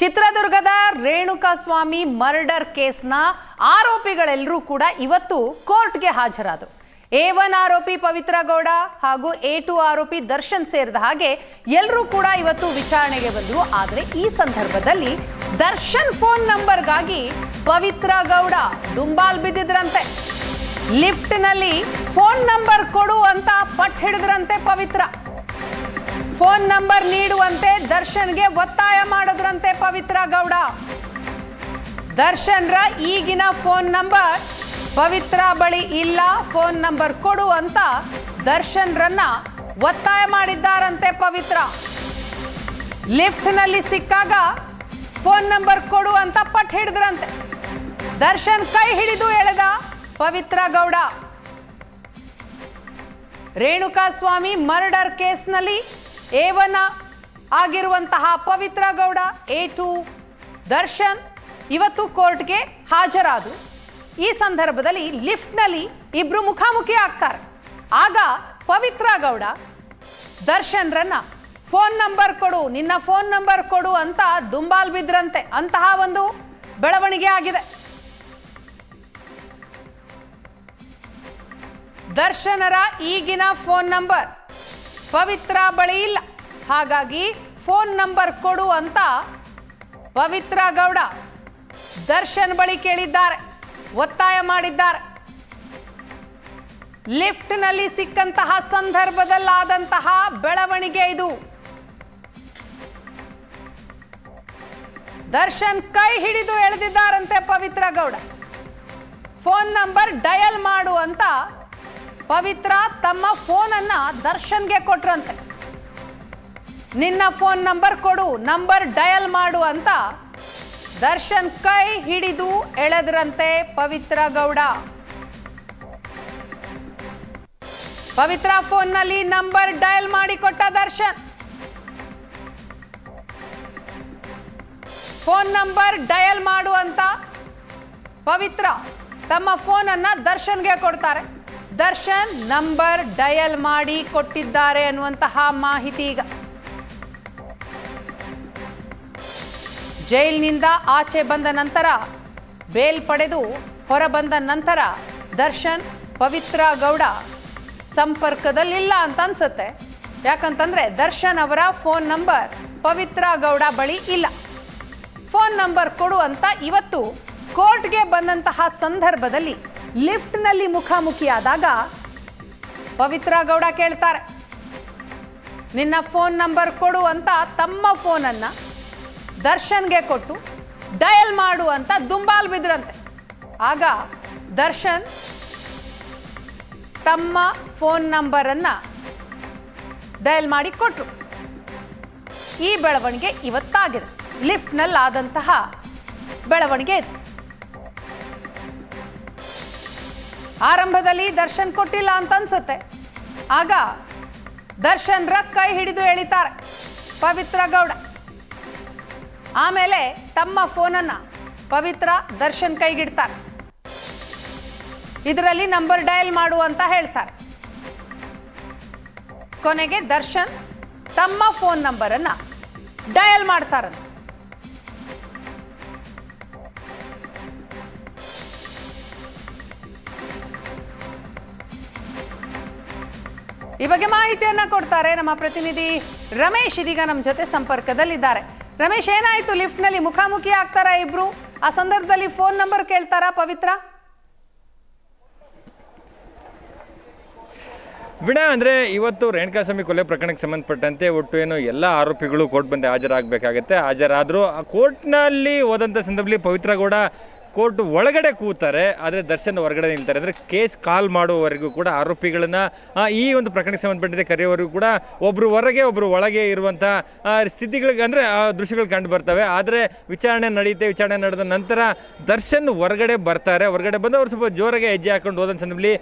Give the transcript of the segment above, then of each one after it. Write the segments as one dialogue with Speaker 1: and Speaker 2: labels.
Speaker 1: ಚಿತ್ರದುರ್ಗದ ರೇಣುಕಾಸ್ವಾಮಿ ಮರ್ಡರ್ ಕೇಸ್ನ ಆರೋಪಿಗಳೆಲ್ಲರೂ ಕೂಡ ಇವತ್ತು ಕೋರ್ಟ್ಗೆ ಹಾಜರಾದರು. ಎ ಒನ್ ಆರೋಪಿ ಪವಿತ್ರ ಗೌಡ ಹಾಗೂ ಎ ಟು ಆರೋಪಿ ದರ್ಶನ್ ಸೇರಿದ ಹಾಗೆ ಎಲ್ಲರೂ ಕೂಡ ಇವತ್ತು ವಿಚಾರಣೆಗೆ ಬಂದರು. ಆದರೆ ಈ ಸಂದರ್ಭದಲ್ಲಿ ದರ್ಶನ್ ಫೋನ್ ನಂಬರ್ಗಾಗಿ ಪವಿತ್ರ ಗೌಡ ದುಂಬಾಲ್ ಬಿದ್ದಿದ್ರಂತೆ. ಲಿಫ್ಟ್ನಲ್ಲಿ ಫೋನ್ ನಂಬರ್ ಕೊಡು ಅಂತ ಪಟ್ ಹಿಡಿದ್ರಂತೆ ಪವಿತ್ರ. ಫೋನ್ ನಂಬರ್ ನೀಡುವಂತೆ ದರ್ಶನ್ಗೆ ಒತ್ತಾಯ ಮಾಡಿದ್ರಂತೆ ಪವಿತ್ರ ಗೌಡ. ದರ್ಶನ್ರ ಈಗಿನ ಫೋನ್ ನಂಬರ್ ಪವಿತ್ರ ಬಳಿ ಇಲ್ಲ, ಫೋನ್ ನಂಬರ್ ಕೊಡು ಅಂತ ದರ್ಶನ್ರನ್ನ ಒತ್ತಾಯ ಮಾಡಿದ್ದಾರಂತೆ ಪವಿತ್ರ. ಲಿಫ್ಟ್ನಲ್ಲಿ ಸಿಕ್ಕಾಗ ಫೋನ್ ನಂಬರ್ ಕೊಡು ಅಂತ ಪಟ್ ಹಿಡಿದ್ರಂತೆ. ದರ್ಶನ್ ಕೈ ಹಿಡಿದು ಎಳೆದ ಪವಿತ್ರ ಗೌಡ. ರೇಣುಕಾಸ್ವಾಮಿ ಮರ್ಡರ್ ಕೇಸ್ನಲ್ಲಿ ಒನ್ ಆಗಿರುವಂತಹ ಪವಿತ್ರ ಗೌಡ ಎ ಟು ದರ್ಶನ್ ಇವತ್ತು ಕೋರ್ಟ್ಗೆ ಹಾಜರಾದರು. ಈ ಸಂದರ್ಭದಲ್ಲಿ ಲಿಫ್ಟ್ನಲ್ಲಿ ಇಬ್ರು ಮುಖಾಮುಖಿ ಆಗ್ತಾರೆ. ಆಗ ಪವಿತ್ರ ಗೌಡ, ದರ್ಶನ್ರನ್ನ ಫೋನ್ ನಂಬರ್ ಕೊಡು, ನಿನ್ನ ಫೋನ್ ನಂಬರ್ ಕೊಡು ಅಂತ ದುಂಬಾಲ್ ಬಿದ್ರಂತೆ. ಅಂತಹ ಒಂದು ಬೆಳವಣಿಗೆ ಆಗಿದೆ. ದರ್ಶನರ ಈಗಿನ ಫೋನ್ ನಂಬರ್. ಪವಿತ್ರ ಬಳಿ ಇಲ್ಲ. ಹಾಗಾಗಿ ಫೋನ್ ನಂಬರ್ ಕೊಡು ಅಂತ ಪವಿತ್ರ ಗೌಡ ದರ್ಶನ್ ಬಳಿ ಕೇಳಿದ್ದಾರೆ. ಒತ್ತಾಯ ಮಾಡಿದ್ದಾರೆ. ಲಿಫ್ಟ್ನಲ್ಲಿ ಸಿಕ್ಕಂತಹ ಸಂದರ್ಭದಲ್ಲಾದಂತಹ ಬೆಳವಣಿಗೆ ಇದು. ದರ್ಶನ್ ಕೈ ಹಿಡಿದು ಎಳೆದಿದ್ದಾರಂತೆ Pavithra Gowda. Phone number dial ಮಾಡು ಅಂತ ಪವಿತ್ರ ತಮ್ಮ ಫೋನನ್ನ ದರ್ಶನ್ಗೆ ಕೊಟ್ರಂತೆ. ನಿನ್ನ ಫೋನ್ ನಂಬರ್ ಕೊಡು, ನಂಬರ್ ಡಯಲ್ ಮಾಡು ಅಂತ ದರ್ಶನ್ ಕೈ ಹಿಡಿದು ಎಳೆದ್ರಂತೆ ಪವಿತ್ರ ಗೌಡ. ಪವಿತ್ರ ಫೋನ್ನಲ್ಲಿ ನಂಬರ್ ಡಯಲ್ ಮಾಡಿ ಕೊಟ್ಟ ದರ್ಶನ್. ಫೋನ್ ನಂಬರ್ ಡಯಲ್ ಮಾಡು ಅಂತ ಪವಿತ್ರ ತಮ್ಮ ಫೋನನ್ನು ದರ್ಶನ್ಗೆ ಕೊಡ್ತಾರೆ. ದರ್ಶನ್ ನಂಬರ್ ಡಯಲ್ ಮಾಡಿ ಕೊಟ್ಟಿದ್ದಾರೆ ಅನ್ನುವಂತಹ ಮಾಹಿತಿ ಈಗ. ಜೈಲಿನಿಂದ ಆಚೆ ಬಂದ ನಂತರ, ಬೇಲ್ ಪಡೆದು ಹೊರಬಂದ ನಂತರ ದರ್ಶನ್ ಪವಿತ್ರ ಗೌಡ ಸಂಪರ್ಕದಲ್ಲಿಲ್ಲ ಅಂತ ಅನ್ಸುತ್ತೆ. ಯಾಕಂತಂದ್ರೆ ದರ್ಶನ್ ಅವರ ಫೋನ್ ನಂಬರ್ ಪವಿತ್ರ ಗೌಡ ಬಳಿ ಇಲ್ಲ. ಫೋನ್ ನಂಬರ್ ಕೊಡು ಅಂತ ಇವತ್ತು ಕೋರ್ಟ್ಗೆ ಬಂದಂತಹ ಸಂದರ್ಭದಲ್ಲಿ ಲಿಫ್ಟ್ನಲ್ಲಿ ಮುಖಾಮುಖಿಯಾದಾಗ ಪವಿತ್ರ ಗೌಡ ಕೇಳ್ತಾರೆ, ನಿನ್ನ ಫೋನ್ ನಂಬರ್ ಕೊಡು ಅಂತ ತಮ್ಮ ಫೋನನ್ನು ದರ್ಶನ್ಗೆ ಕೊಟ್ಟು ಡಯಲ್ ಮಾಡು ಅಂತ ದುಂಬಾಲ್ ಬಿದ್ರಂತೆ. ಆಗ ದರ್ಶನ್ ತಮ್ಮ ಫೋನ್ ನಂಬರನ್ನು ಡಯಲ್ ಮಾಡಿ ಕೊಟ್ಟರು ಈ ಬೆಳವಣಿಗೆ ಇವತ್ತಾಗಿದೆ. ಲಿಫ್ಟ್ನಲ್ಲಾದಂತಹ ಆದಂತಹ ಬೆಳವಣಿಗೆ ಆರಂಭದಲ್ಲಿ ದರ್ಶನ್ ಕೊಟ್ಟಿಲ್ಲ ಅಂತ ಅನ್ಸುತ್ತೆ ಆಗ ದರ್ಶನ್ ರ ಕೈ ಹಿಡಿದು ಎಳಿತಾರೆ ಪವಿತ್ರ ಗೌಡ. ಆಮೇಲೆ ತಮ್ಮ ಫೋನನ್ನ ಪವಿತ್ರ ದರ್ಶನ್ ಕೈಗಿಡ್ತಾರೆ. ಇದರಲ್ಲಿ ನಂಬರ್ ಡಯಲ್ ಮಾಡು ಅಂತ ಹೇಳ್ತಾರೆ. ಕೊನೆಗೆ ದರ್ಶನ್ ತಮ್ಮ ಫೋನ್ ನಂಬರನ್ನ ಡಯಲ್ ಮಾಡ್ತಾರಂತೆ. ಈ ಬಗ್ಗೆ ಮಾಹಿತಿಯನ್ನ ಕೊಡ್ತಾರೆ ನಮ್ಮ ಪ್ರತಿನಿಧಿ ರಮೇಶ್ ಇದೀಗ ನಮ್ಮ ಜೊತೆ ಸಂಪರ್ಕದಲ್ಲಿದ್ದಾರೆ. ರಮೇಶ್, ಏನಾಯ್ತು? ಲಿಫ್ಟ್ನಲ್ಲಿ ಮುಖಾಮುಖಿ ಆಗ್ತಾರಾ ಇಬ್ರು? ಆ ಸಂದರ್ಭದಲ್ಲಿ ಫೋನ್ ನಂಬರ್ ಕೇಳ್ತಾರಾ ಪವಿತ್ರ?
Speaker 2: ವಿಡ ಅಂದರೆ ಇವತ್ತು ರೇಣುಕಾಸ್ವಾಮಿ ಕೊಲೆ ಪ್ರಕರಣಕ್ಕೆ ಸಂಬಂಧಪಟ್ಟಂತೆ ಒಟ್ಟು ಏನು ಎಲ್ಲ ಆರೋಪಿಗಳು ಕೋರ್ಟ್ ಬಂದು ಹಾಜರಾಗಬೇಕಾಗತ್ತೆ. ಹಾಜರಾದರೂ ಕೋರ್ಟ್ನಲ್ಲಿ ಹೋದಂಥ ಸಂದರ್ಭದಲ್ಲಿ ಪವಿತ್ರ ಗೌಡ ಕೋರ್ಟ್ ಒಳಗಡೆ ಕೂತಾರೆ, ಆದರೆ ದರ್ಶನ್ ಹೊರಗಡೆ ನಿಲ್ತಾರೆ. ಅಂದರೆ ಕೇಸ್ ಕಾಲ್ ಮಾಡುವವರೆಗೂ ಕೂಡ ಆರೋಪಿಗಳನ್ನ ಈ ಒಂದು ಪ್ರಕರಣಕ್ಕೆ ಸಂಬಂಧಪಟ್ಟಂತೆ ಕರೆಯುವವರೆಗೂ ಕೂಡ ಒಬ್ಬರು ಹೊರಗೆ ಒಬ್ಬರು ಒಳಗೆ ಇರುವಂಥ ಸ್ಥಿತಿಗಳಿಗೆ ಅಂದರೆ ಆ ದೃಶ್ಯಗಳು ಕಂಡು ಬರ್ತವೆ. ಆದರೆ ವಿಚಾರಣೆ ನಡೆಯುತ್ತೆ. ವಿಚಾರಣೆ ನಡೆದ ನಂತರ ದರ್ಶನ್ ಹೊರಗಡೆ ಬರ್ತಾರೆ. ಹೊರಗಡೆ ಬಂದು ಅವರು ಸ್ವಲ್ಪ ಜೋರಾಗಿ ಹೆಜ್ಜೆ ಹಾಕೊಂಡು ಹೋದ ಸಂದರ್ಭದಲ್ಲಿ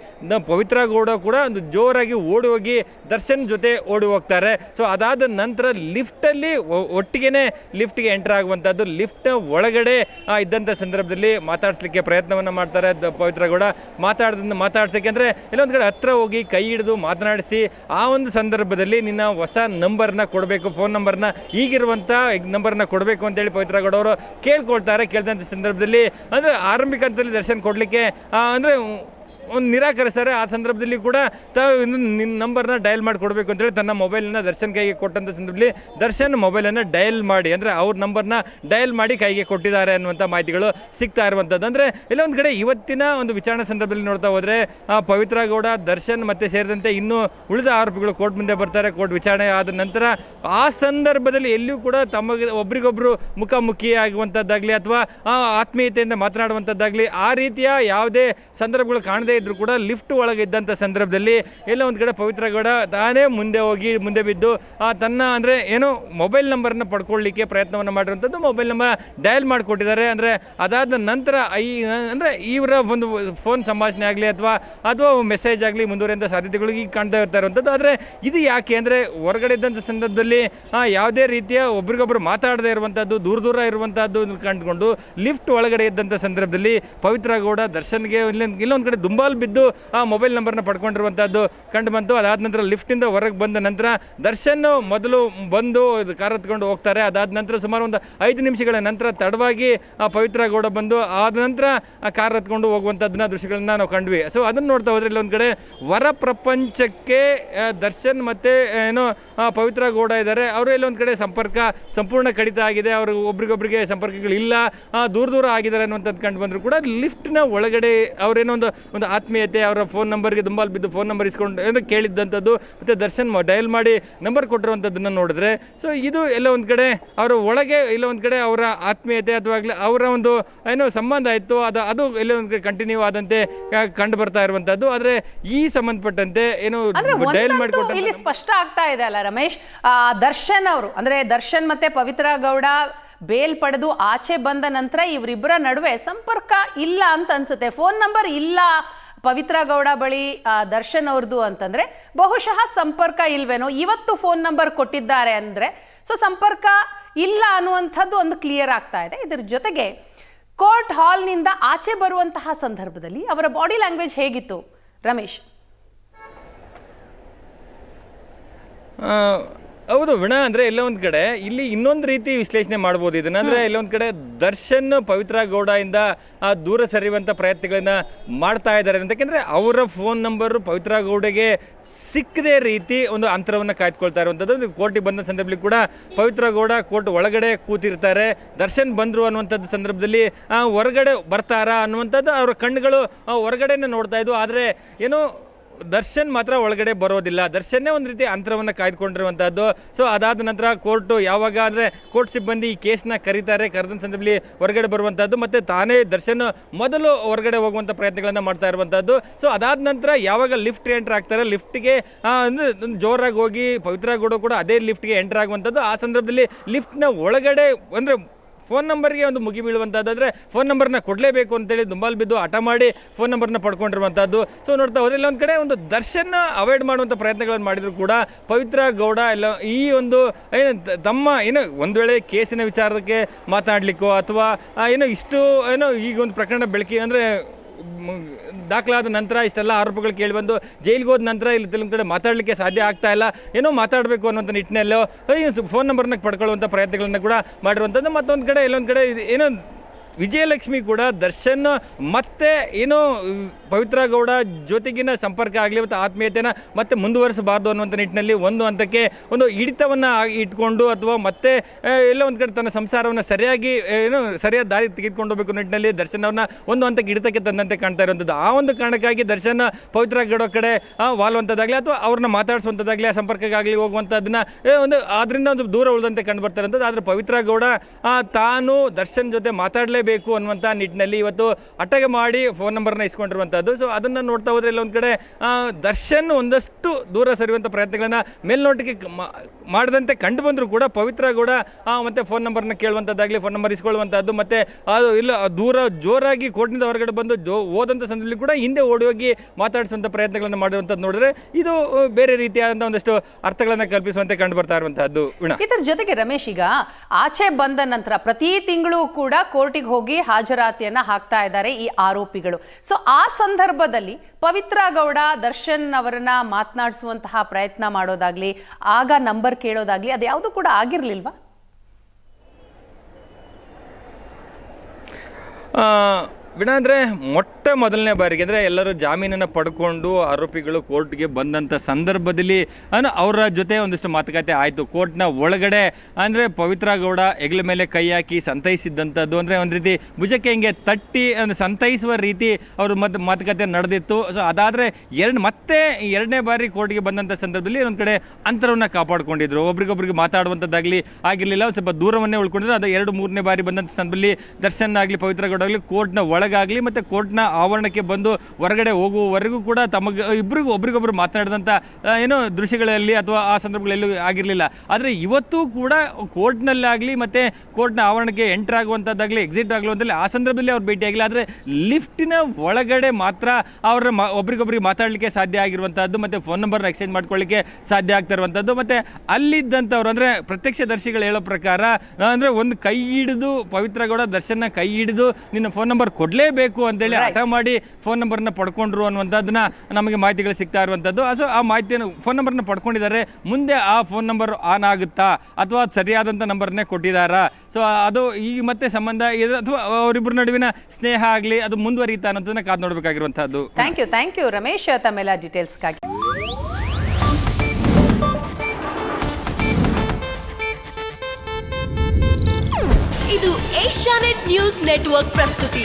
Speaker 2: ಪವಿತ್ರ ಗೌಡ ಕೂಡ ಒಂದು ಜೋರಾಗಿ ಓಡಿ ಹೋಗಿ ದರ್ಶನ್ ಜೊತೆ ಓಡಿ ಹೋಗ್ತಾರೆ. ಸೊ ಅದಾದ ನಂತರ ಲಿಫ್ಟಲ್ಲಿ ಒಟ್ಟಿಗೆ ಲಿಫ್ಟ್ಗೆ ಎಂಟರ್ ಆಗುವಂಥದ್ದು ಲಿಫ್ಟ್ ಒಳಗಡೆ ಇದ್ದಂಥ ಸಂದರ್ಭದಲ್ಲಿ ಮಾತಾಡ್ಸ್ಲಿಕ್ಕೆ ಪ್ರಯತ್ನವನ್ನು ಮಾಡ್ತಾರೆ. ಪವಿತ್ರ ಗೌಡ ಮಾತಾಡ್ದ ಮಾತಾಡ್ಸಕ್ಕೆ ಅಂದರೆ ಇಲ್ಲೊಂದು ಕಡೆ ಹತ್ರ ಹೋಗಿ ಕೈ ಹಿಡಿದು ಮಾತನಾಡಿಸಿ ಆ ಒಂದು ಸಂದರ್ಭದಲ್ಲಿ ನಿನ್ನ ಹೊಸ ನಂಬರ್ನ ಕೊಡಬೇಕು, ಫೋನ್ ನಂಬರ್ನ ಈಗಿರುವಂಥ ನಂಬರ್ನ ಕೊಡಬೇಕು ಅಂತೇಳಿ ಪವಿತ್ರ ಗೌಡ ಅವರು ಕೇಳ್ಕೊಳ್ತಾರೆ. ಕೇಳಿದಂಥ ಸಂದರ್ಭದಲ್ಲಿ ಅಂದ್ರೆ ಆರಂಭಿಕ ಹಂತದಲ್ಲಿ ದರ್ಶನ ಕೊಡಲಿಕ್ಕೆ ಅಂದ್ರೆ ಒಂದು ನಿರಾಕರಿಸ್ತಾರೆ. ಆ ಸಂದರ್ಭದಲ್ಲಿ ಕೂಡ ತಾವು ನಿನ್ನ ನಂಬರ್ನ ಡಯಲ್ ಮಾಡಿ ಕೊಡಬೇಕು ಅಂತೇಳಿ ತನ್ನ ಮೊಬೈಲನ್ನು ದರ್ಶನ್ ಕೈಗೆ ಕೊಟ್ಟಂಥ ಸಂದರ್ಭದಲ್ಲಿ ದರ್ಶನ್ ಮೊಬೈಲನ್ನು ಡಯಲ್ ಮಾಡಿ, ಅಂದರೆ ಅವ್ರ ನಂಬರ್ನ ಡಯಲ್ ಮಾಡಿ ಕೈಗೆ ಕೊಟ್ಟಿದ್ದಾರೆ ಅನ್ನುವಂಥ ಮಾಹಿತಿಗಳು ಸಿಗ್ತಾ ಇರುವಂಥದ್ದು ಅಂದರೆ ಇಲ್ಲೊಂದು ಕಡೆ ಇವತ್ತಿನ ಒಂದು ವಿಚಾರಣೆ ಸಂದರ್ಭದಲ್ಲಿ ನೋಡ್ತಾ ಹೋದರೆ ಪವಿತ್ರ ಗೌಡ, ದರ್ಶನ್ ಮತ್ತೆ ಸೇರಿದಂತೆ ಇನ್ನೂ ಉಳಿದ ಆರೋಪಿಗಳು ಕೋರ್ಟ್ ಮುಂದೆ ಬರ್ತಾರೆ, ಕೋರ್ಟ್ ವಿಚಾರಣೆ ಆದ ನಂತರ ಆ ಸಂದರ್ಭದಲ್ಲಿ ಎಲ್ಲಿಯೂ ಕೂಡ ತಮಗೆ ಒಬ್ರಿಗೊಬ್ರು ಮುಖಾಮುಖಿ ಆಗುವಂಥದ್ದಾಗಲಿ ಅಥವಾ ಆತ್ಮೀಯತೆಯಿಂದ ಮಾತನಾಡುವಂಥದ್ದಾಗಲಿ ಆ ರೀತಿಯ ಯಾವುದೇ ಸಂದರ್ಭಗಳು ಕಾಣದೇ ಇದ್ರೂ ಕೂಡ ಲಿಫ್ಟ್ ಒಳಗೆ ಇದ್ದಂಥ ಸಂದರ್ಭದಲ್ಲಿ ಎಲ್ಲ ಒಂದು ಕಡೆ ಪವಿತ್ರ ಗೌಡ ತಾನೇ ಮುಂದೆ ಹೋಗಿ ಮುಂದೆ ಬಿದ್ದು, ಆ ತನ್ನ ಅಂದರೆ ಏನೋ ಮೊಬೈಲ್ ನಂಬರ್ನ ಪಡ್ಕೊಳ್ಳಿಕ್ಕೆ ಪ್ರಯತ್ನವನ್ನು ಮಾಡಿರುವಂಥದ್ದು ಮೊಬೈಲ್ ನಂಬರ್ ಡಯಲ್ ಮಾಡಿಕೊಟ್ಟಿದ್ದಾರೆ. ಅಂದರೆ ಅದಾದ ನಂತರ ಈ, ಅಂದರೆ ಇವರ ಒಂದು ಫೋನ್ ಸಂಭಾಷಣೆ ಆಗಲಿ ಅಥವಾ ಅಥವಾ ಮೆಸೇಜ್ ಆಗಲಿ ಮುಂದುವರಿಯಂಥ ಸಾಧ್ಯತೆಗಳು ಈಗ ಕಾಣ್ತಾ ಇರ್ತಾ ಇರುವಂಥದ್ದು ಆದರೆ ಇದು ಯಾಕೆ ಅಂದರೆ ಹೊರಗಡೆ ಇದ್ದಂಥ ಸಂದರ್ಭದಲ್ಲಿ ಯಾವುದೇ ರೀತಿಯ ಒಬ್ರಿಗೊಬ್ರು ಮಾತಾಡದೇ ಇರುವಂಥದ್ದು ದೂರ ದೂರ ಇರುವಂಥದ್ದು ಕಂಡುಕೊಂಡು ಲಿಫ್ಟ್ ಒಳಗಡೆ ಇದ್ದಂಥ ಸಂದರ್ಭದಲ್ಲಿ ಪವಿತ್ರ ಗೌಡ ದರ್ಶನ್ಗೆ ಇಲ್ಲೊಂದು ಕಡೆ ಕಡೆ ದುಂಬಾಲ್ ಬಿದ್ದು ಆ ಮೊಬೈಲ್ ನಂಬರ್ನ ಪಡ್ಕೊಂಡಿರುವಂಥದ್ದು ಕಂಡು ಬಂತು. ಅದಾದ ನಂತರ ಲಿಫ್ಟಿಂದ ಹೊರಗೆ ಬಂದ ನಂತರ ದರ್ಶನ್ ಮೊದಲು ಬಂದು ಕಾರ್ ಹತ್ಕೊಂಡು ಹೋಗ್ತಾರೆ. ಅದಾದ ನಂತರ ಸುಮಾರು ಒಂದು ಐದು ನಿಮಿಷಗಳ ನಂತರ ತಡವಾಗಿ ಆ ಪವಿತ್ರ ಗೌಡ ಬಂದು ಆದ ನಂತರ ಆ ಕಾರ್ ಹತ್ಕೊಂಡು ಹೋಗುವಂಥದ್ದನ್ನ ದೃಶ್ಯಗಳನ್ನ ನಾವು ಕಂಡ್ವಿ. ಸೊ ಅದನ್ನ ನೋಡ್ತಾ ಹೋದ್ರೆ ಇಲ್ಲಿ ಒಂದು ಕಡೆ ಹೊರ ಪ್ರಪಂಚಕ್ಕೆ ದರ್ಶನ್ ಮತ್ತೆ ಏನು ಪವಿತ್ರ ಗೌಡ ಇದ್ದಾರೆ. ಅವರು ಇಲ್ಲೊಂದು ಕಡೆ ಸಂಪರ್ಕ ಸಂಪೂರ್ಣ ಕಡಿತ ಆಗಿದೆ. ಅವರು ಒಬ್ರಿಗೊಬ್ರಿಗೆ ಸಂಪರ್ಕಗಳಿಲ್ಲ. ದೂರ ದೂರ ಆಗಿದ್ದಾರೆ ಅನ್ನುವಂಥದ್ದು ಕಂಡು ಬಂದ್ರು ಕೂಡ ಲಿಫ್ಟ್ನ ಒಳಗಡೆ ಅವರೇನೋ ಒಂದು ಒಂದು ಆತ್ಮೀಯತೆ ಅವರ ಫೋನ್ ನಂಬರ್ಗೆ ದುಂಬಾಲ್ ಬಿದ್ದು ಫೋನ್ ನಂಬರ್ ಇಸ್ಕೊಂಡು ಅಂದರೆ ಕೇಳಿದ್ದಂಥದ್ದು ಮತ್ತೆ ದರ್ಶನ್ ಡಯಲ್ ಮಾಡಿ ನಂಬರ್ ಕೊಟ್ಟಿರುವಂಥದ್ದನ್ನು ನೋಡಿದ್ರೆ ಸೊ ಇದು ಎಲ್ಲ ಒಂದು ಕಡೆ ಅವರ ಒಳಗೆ ಇಲ್ಲ ಒಂದು ಕಡೆ ಅವರ ಆತ್ಮೀಯತೆ ಅಥವಾ ಅವರ ಒಂದು ಏನೋ ಸಂಬಂಧ ಇತ್ತು ಅದು ಅದು ಎಲ್ಲ ಒಂದು ಕಡೆ ಕಂಟಿನ್ಯೂ ಆದಂತೆ ಕಂಡು ಬರ್ತಾ ಇರುವಂಥದ್ದು. ಆದರೆ ಈ ಸಂಬಂಧಪಟ್ಟಂತೆ ಏನೋ ಡಯಲ್ ಮಾಡಿಕೊಟ್ಟು
Speaker 1: ಇಲ್ಲಿ ಸ್ಪಷ್ಟ ಆಗ್ತಾ ಇದೆ ಅಲ್ಲ ರಮೇಶ್ ಆ, ದರ್ಶನ್ ಅವರು ಅಂದ್ರೆ ದರ್ಶನ್ ಮತ್ತೆ ಪವಿತ್ರ ಗೌಡ ಬೇಲ್ ಪಡೆದು ಆಚೆ ಬಂದ ನಂತರ ಇವರಿಬ್ಬರ ನಡುವೆ ಸಂಪರ್ಕ ಇಲ್ಲ ಅಂತ ಅನ್ಸುತ್ತೆ. ಫೋನ್ ನಂಬರ್ ಇಲ್ಲ ಪವಿತ್ರ ಗೌಡ ಬಳಿ ದರ್ಶನ್ ಅವ್ರದ್ದು ಅಂತಂದ್ರೆ, ಬಹುಶಃ ಸಂಪರ್ಕ ಇಲ್ವೇನೋ, ಇವತ್ತು ಫೋನ್ ನಂಬರ್ ಕೊಟ್ಟಿದ್ದಾರೆ ಅಂದ್ರೆ, ಸೊ ಸಂಪರ್ಕ ಇಲ್ಲ ಅನ್ನುವಂಥದ್ದು ಒಂದು ಕ್ಲಿಯರ್ ಆಗ್ತಾ ಇದೆ. ಇದ್ರ ಜೊತೆಗೆ, ಕೋರ್ಟ್ ಹಾಲ್ನಿಂದ ಆಚೆ ಬರುವಂತಹ ಸಂದರ್ಭದಲ್ಲಿ ಅವರ ಬಾಡಿ ಲ್ಯಾಂಗ್ವೇಜ್ ಹೇಗಿತ್ತು? ರಮೇಶ್.
Speaker 2: ಹೌದು ವಿಣ ಅಂದ್ರೆ ಎಲ್ಲ ಒಂದ್ ಕಡೆ ಇಲ್ಲಿ ಇನ್ನೊಂದು ರೀತಿ ವಿಶ್ಲೇಷಣೆ ಮಾಡಬಹುದು ಇದನ್ನ. ಅಂದ್ರೆ ಕಡೆ ದರ್ಶನ್ ಪವಿತ್ರ ಗೌಡ ಇಂದ ಆ ದೂರ ಸರಿಯುವಂತ ಪ್ರಯತ್ನಗಳನ್ನ ಮಾಡ್ತಾ ಇದ್ದಾರೆ. ಅಂತ ಯಾಕೆಂದ್ರೆ ಅವರ ಫೋನ್ ನಂಬರ್ ಪವಿತ್ರ ಗೌಡಗೆ ಸಿಕ್ಕದೇ ರೀತಿ ಒಂದು ಅಂತರವನ್ನ ಕಾಯ್ದುಕೊಳ್ತಾ ಇರುವಂಥದ್ದು ಕೋರ್ಟಿಗೆ ಬಂದ ಸಂದರ್ಭದಲ್ಲಿ ಕೂಡ ಪವಿತ್ರ ಗೌಡ ಕೋರ್ಟ್ ಒಳಗಡೆ ಕೂತಿರ್ತಾರೆ. ದರ್ಶನ್ ಬಂದ್ರು ಅನ್ನುವಂಥದ್ದು ಸಂದರ್ಭದಲ್ಲಿ ಹೊರಗಡೆ ಬರ್ತಾರಾ ಅನ್ನುವಂಥದ್ದು ಅವರ ಕಣ್ಣುಗಳು ಹೊರಗಡೆನೆ ನೋಡ್ತಾ ಇದ್ವು. ಆದರೆ ಏನೋ ದರ್ಶನ್ ಮಾತ್ರ ಒಳಗಡೆ ಬರೋದಿಲ್ಲ. ದರ್ಶನ್ನೇ ಒಂದು ರೀತಿ ಅಂತರವನ್ನು ಕಾಯ್ದುಕೊಂಡಿರುವಂಥದ್ದು ಸೊ ಅದಾದ ನಂತರ ಕೋರ್ಟು ಯಾವಾಗ ಅಂದರೆ ಕೋರ್ಟ್ ಸಿಬ್ಬಂದಿ ಈ ಕೇಸ್ನ ಕರೀತಾರೆ, ಕರೆದ ಸಂದರ್ಭದಲ್ಲಿ ಹೊರಗಡೆ ಬರುವಂಥದ್ದು ಮತ್ತು ತಾನೇ ದರ್ಶನ್ ಮೊದಲು ಹೊರಗಡೆ ಹೋಗುವಂಥ ಪ್ರಯತ್ನಗಳನ್ನು ಮಾಡ್ತಾ ಇರುವಂಥದ್ದು ಸೊ ಅದಾದ ನಂತರ ಯಾವಾಗ ಲಿಫ್ಟ್ ಎಂಟರ್ ಆಗ್ತಾರೆ, ಲಿಫ್ಟ್ಗೆ ಅಂದರೆ ಜೋರಾಗಿ ಹೋಗಿ ಪವಿತ್ರ ಗೌಡ ಕೂಡ ಅದೇ ಲಿಫ್ಟ್ಗೆ ಎಂಟರ್ ಆಗುವಂಥದ್ದು ಆ ಸಂದರ್ಭದಲ್ಲಿ ಲಿಫ್ಟ್ನ ಒಳಗಡೆ ಅಂದ್ರೆ ಫೋನ್ ನಂಬರ್ಗೆ ಒಂದು ಮುಗಿ ಬೀಳುವಂಥದ್ದಾದರೆ ಫೋನ್ ನಂಬರ್ನ ಕೊಡಲೇಬೇಕು ಅಂತೇಳಿ ದುಂಬಾಲ್ ಬಿದ್ದು ಹಠ ಮಾಡಿ ಫೋನ್ ನಂಬರ್ನ ಪಡ್ಕೊಂಡಿರುವಂಥದ್ದು ಸೊ ನೋಡ್ತಾ ಹೋದ್ರೆ ಇಲ್ಲೊಂದು ಕಡೆ ಒಂದು ದರ್ಶನ ಅವಾಯ್ಡ್ ಮಾಡುವಂಥ ಪ್ರಯತ್ನಗಳನ್ನು ಮಾಡಿದ್ರು ಕೂಡ ಪವಿತ್ರ ಗೌಡ ಎಲ್ಲ ಈ ಒಂದು, ಏನು ತಮ್ಮ ಏನು ಒಂದು ವೇಳೆ ಕೇಸಿನ ವಿಚಾರಕ್ಕೆ ಮಾತಾಡಲಿಕ್ಕೋ ಅಥವಾ ಏನೋ ಇಷ್ಟು, ಏನೋ ಈಗ ಒಂದು ಪ್ರಕರಣ ಬೆಳಕಿ ಅಂದರೆ ದಾಖಲಾದ ನಂತರ ಇಷ್ಟೆಲ್ಲ ಆರೋಪಗಳು ಕೇಳಿ ಬಂದು ಜೈಲಿಗೆ ಹೋದ ನಂತರ ಇಲ್ಲಿ ಕೆಲವು ಕಡೆ ಮಾತಾಡಲಿಕ್ಕೆ ಸಾಧ್ಯ ಆಗ್ತಾ ಇಲ್ಲ. ಏನೋ ಮಾತಾಡಬೇಕು ಅನ್ನೋಂಥ ನಿಟ್ಟಿನಲ್ಲೋ ಫೋನ್ ನಂಬರ್ನ ಪಡ್ಕೊಳ್ಳುವಂಥ ಪ್ರಯತ್ನಗಳನ್ನ ಕೂಡ ಮಾಡಿರುವಂಥದ್ದು. ಮತ್ತೊಂದು ಕಡೆ, ಇಲ್ಲೊಂದು ಕಡೆ ಏನೋ ವಿಜಯಲಕ್ಷ್ಮಿ ಕೂಡ ದರ್ಶನ್ ಮತ್ತೆ ಏನು, ಪವಿತ್ರ ಗೌಡ ಜೊತೆಗಿನ ಸಂಪರ್ಕ ಆಗಲಿ, ಮತ್ತು ಆತ್ಮೀಯತೆನ ಮತ್ತೆ ಮುಂದುವರಿಸಬಾರ್ದು ಅನ್ನುವಂಥ ನಿಟ್ಟಿನಲ್ಲಿ ಒಂದು ಹಂತಕ್ಕೆ ಒಂದು ಹಿಡಿತವನ್ನು ಇಟ್ಕೊಂಡು ಅಥವಾ ಮತ್ತೆ ಎಲ್ಲ ಒಂದು ಕಡೆ ತನ್ನ ಸಂಸಾರವನ್ನು ಸರಿಯಾಗಿ ಏನು, ಸರಿಯಾದ ದಾರಿ ತೆಗೆದುಕೊಂಡು ಹೋಗಬೇಕು ನಿಟ್ಟಿನಲ್ಲಿ ದರ್ಶನ್ ಒಂದು ಹಂತಕ್ಕೆ ಹಿಡಿತಕ್ಕೆ ತಂದಂತೆ ಕಾಣ್ತಾ ಇರುವಂಥದ್ದು ಆ ಒಂದು ಕಾರಣಕ್ಕಾಗಿ ದರ್ಶನ್ ಪವಿತ್ರ ಗೌಡ ಕಡೆ ವಾಲುವಂಥದ್ದಾಗಲಿ ಅಥವಾ ಅವ್ರನ್ನ ಮಾತಾಡಿಸುವಂಥದ್ದಾಗಲಿ ಆ ಸಂಪರ್ಕಕ್ಕಾಗಲಿ ಹೋಗುವಂಥದ್ದನ್ನ ಒಂದು ಅದರಿಂದ ಒಂದು ದೂರ ಉಳಿದಂತೆ ಕಂಡು ಬರ್ತಾ ಆದರೆ ಪವಿತ್ರ ಗೌಡ ತಾನು ದರ್ಶನ್ ಜೊತೆ ಮಾತಾಡಲೇಬೇಕು ಅನ್ನುವಂಥ ನಿಟ್ಟಿನಲ್ಲಿ ಇವತ್ತು ಅಟಗೆ ಮಾಡಿ ಫೋನ್ ನಂಬರ್ನ ಇಸ್ಕೊಂಡಿರುವಂಥದ್ದು ಸೊ ಅದನ್ನು ನೋಡ್ತಾ ಹೋದರೆ ಇಲ್ಲೊಂದು ಕಡೆ ದರ್ಶನ್ ಒಂದಷ್ಟು ದೂರ ಸರಿಯುವಂಥ ಪ್ರಯತ್ನಗಳನ್ನು ಮೇಲ್ನೋಟಕ್ಕೆ ಮಾಡದಂತೆ ಕಂಡು ಬಂದರೂ ಕೂಡ ಪವಿತ್ರ ಕೂಡ ಮತ್ತೆ ಫೋನ್ ನಂಬರ್ನ ಕೇಳುವಂಥದ್ದಾಗಲಿ ಫೋನ್ ನಂಬರ್ ಇಸ್ಕೊಳ್ಳುವಂಥದ್ದು ಮತ್ತೆ ಅದು ಇಲ್ಲ, ದೂರ ಜೋರಾಗಿ ಕೋರ್ಟ್ನಿಂದ ಹೊರಗಡೆ ಬಂದು ಜೋ ಹೋದಂಥ ಸಂದರ್ಭದಲ್ಲಿ ಕೂಡ ಹಿಂದೆ ಓಡಿ ಹೋಗಿ ಮಾತಾಡಿಸುವಂಥ ಪ್ರಯತ್ನಗಳನ್ನು ಮಾಡುವಂಥದ್ದು ನೋಡಿದ್ರೆ ಇದು ಬೇರೆ ರೀತಿಯಾದಂಥ ಒಂದಷ್ಟು ಅರ್ಥಗಳನ್ನು ಕಲ್ಪಿಸುವಂತೆ ಕಂಡು ಬರ್ತಾ ಇರುವಂತಹದ್ದು
Speaker 1: ಇದರ ಜೊತೆಗೆ ರಮೇಶ್ ಈಗ ಆಚೆ ಬಂದ ನಂತರ ಪ್ರತಿ ತಿಂಗಳು ಕೂಡ ಕೋರ್ಟಿಗೆ ಹೋಗಿ ಹಾಜರಾತಿಯನ್ನು ಹಾಕ್ತಾ ಇದ್ದಾರೆ ಈ ಆರೋಪಿಗಳು. ಸೊ ಆ ಸಂದರ್ಭದಲ್ಲಿ ಪವಿತ್ರ ಗೌಡ ದರ್ಶನ್ ಅವರನ್ನ ಮಾತನಾಡಿಸುವಂತಹ ಪ್ರಯತ್ನ ಮಾಡೋದಾಗ್ಲಿ, ಆಗ ನಂಬರ್ ಕೇಳೋದಾಗ್ಲಿ ಅದ್ಯಾವುದು ಕೂಡ ಆಗಿರ್ಲಿಲ್ವಾ?
Speaker 2: ವೀಣಾ ಅಂದರೆ ಮೊಟ್ಟ ಮೊದಲನೇ ಬಾರಿಗೆ ಅಂದರೆ ಎಲ್ಲರೂ ಜಾಮೀನನ್ನು ಪಡ್ಕೊಂಡು ಆರೋಪಿಗಳು ಕೋರ್ಟ್ಗೆ ಬಂದಂಥ ಸಂದರ್ಭದಲ್ಲಿ ಅವರ ಜೊತೆ ಒಂದಿಷ್ಟು ಮಾತುಕತೆ ಆಯಿತು. ಕೋರ್ಟ್ನ ಒಳಗಡೆ, ಅಂದರೆ ಪವಿತ್ರ ಗೌಡ ಹೆಗಲ ಮೇಲೆ ಕೈ ಹಾಕಿ ಸಂತೈಸಿದ್ದಂಥದ್ದು ಅಂದರೆ ಒಂದು ರೀತಿ ಭುಜಕ್ಕೆ ಹಿಂಗೆ ತಟ್ಟಿ ಅಂದರೆ ಸಂತೈಸುವ ರೀತಿ ಅವರು ಮತ್ತೆ ಮಾತುಕತೆ ನಡೆದಿತ್ತು. ಸೊ ಅದಾದರೆ ಎರಡು, ಮತ್ತೆ ಎರಡನೇ ಬಾರಿ ಕೋರ್ಟ್ಗೆ ಬಂದಂಥ ಸಂದರ್ಭದಲ್ಲಿ ಒಂದು ಕಡೆ ಅಂತರವನ್ನು ಕಾಪಾಡಿಕೊಂಡಿದ್ರು. ಒಬ್ರಿಗೊಬ್ರಿಗೆ ಮಾತಾಡುವಂಥದ್ದಾಗಲಿ ಆಗಿರಲಿಲ್ಲ. ಸ್ವಲ್ಪ ದೂರವನ್ನೇ ಉಳ್ಕೊಂಡಿದ್ರು. ಅದು ಎರಡು, ಮೂರನೇ ಬಾರಿ ಬಂದಂಥ ಸಂದರ್ಭದಲ್ಲಿ ದರ್ಶನ್ ಆಗಲಿ ಪವಿತ್ರ ಗೌಡ ಆಗಲಿ, ಕೋರ್ಟ್ನ ಒಳಗಾಗಲಿ, ಮತ್ತು ಕೋರ್ಟ್ನ ಆವರಣಕ್ಕೆ ಬಂದು ಹೊರಗಡೆ ಹೋಗುವವರೆಗೂ ಕೂಡ ತಮಗೆ ಇಬ್ಬರಿಗೂ ಒಬ್ರಿಗೊಬ್ರು ಮಾತನಾಡಿದಂಥ ಏನು ದೃಶ್ಯಗಳಲ್ಲಿ ಅಥವಾ ಆ ಸಂದರ್ಭಗಳಲ್ಲಿ ಆಗಿರಲಿಲ್ಲ. ಆದರೆ ಇವತ್ತು ಕೂಡ ಕೋರ್ಟ್ನಲ್ಲಾಗಲಿ ಮತ್ತು ಕೋರ್ಟ್ನ ಆವರಣಕ್ಕೆ ಎಂಟರ್ ಆಗುವಂಥದ್ದಾಗಲಿ ಎಕ್ಸಿಟ್ ಆಗುವಂಥಲ್ಲಿ ಆ ಸಂದರ್ಭದಲ್ಲಿ ಅವ್ರು ಭೇಟಿಯಾಗಿಲ್ಲ ಆದರೆ ಲಿಫ್ಟಿನ ಒಳಗಡೆ ಮಾತ್ರ ಅವರ ಮ ಒಬ್ರಿಗೊಬ್ರಿಗೆ ಮಾತಾಡಲಿಕ್ಕೆ ಸಾಧ್ಯ ಆಗಿರುವಂಥದ್ದು ಮತ್ತು ಫೋನ್ ನಂಬರ್ನ ಎಕ್ಸ್ಚೇಂಜ್ ಮಾಡ್ಕೊಳ್ಳಿಕ್ಕೆ ಸಾಧ್ಯ ಆಗ್ತಾ ಇರುವಂಥದ್ದು ಮತ್ತು ಅಲ್ಲಿದ್ದಂಥವ್ರು ಅಂದರೆ ಪ್ರತ್ಯಕ್ಷದರ್ಶಿಗಳು ಹೇಳೋ ಪ್ರಕಾರ ಅಂದರೆ ಒಂದು ಕೈ ಹಿಡಿದು ಪವಿತ್ರಗೌಡ ದರ್ಶನ ಕೈ ಹಿಡಿದು ನಿನ್ನ ಫೋನ್ ನಂಬರ್ ಕೊಡಲೇಬೇಕು ಅಂತೇಳಿ ಹಠ ಮಾಡಿ ಫೋನ್ ನಂಬರ್ನ ಪಡ್ಕೊಂಡ್ರು ಅನ್ನುವಂಥದ್ದನ್ನ ನಮಗೆ ಮಾಹಿತಿಗಳು ಸಿಗ್ತಾ ಇರುವಂಥದ್ದು. ಸೊ ಆ ಮಾಹಿತಿಯನ್ನು ಫೋನ್ ನಂಬರ್ನ ಪಡ್ಕೊಂಡಿದ್ದಾರೆ. ಮುಂದೆ ಆ ಫೋನ್ ನಂಬರ್ ಆನ್ ಆಗುತ್ತಾ? ಅಥವಾ ಅದ್ ಸರಿಯಾದಂಥ ನಂಬರ್ನೇ ಕೊಟ್ಟಿದ್ದಾರಾ? ಸೊ ಅದು ಈ ಮತ್ತೆ ಸಂಬಂಧ ಇದೆ ಅಥವಾ ಅವರಿಬ್ಬರ ನಡುವಿನ ಸ್ನೇಹ ಆಗಲಿ ಅದು ಮುಂದುವರಿಯುತ್ತಾ ಅನ್ನೋದನ್ನ ಕಾದು ನೋಡಬೇಕಾಗಿರುವಂಥದ್ದು.
Speaker 1: Thank you thank you Ramesh ತಮ್ಮೆಲ್ಲ ಡೀಟೇಲ್ಸ್ಗಾಗಿ
Speaker 3: ಇದು ಏಷ್ಯಾನೆಟ್ ನ್ಯೂಸ್ ನೆಟ್ವರ್ಕ್ ಪ್ರಸ್ತುತಿ.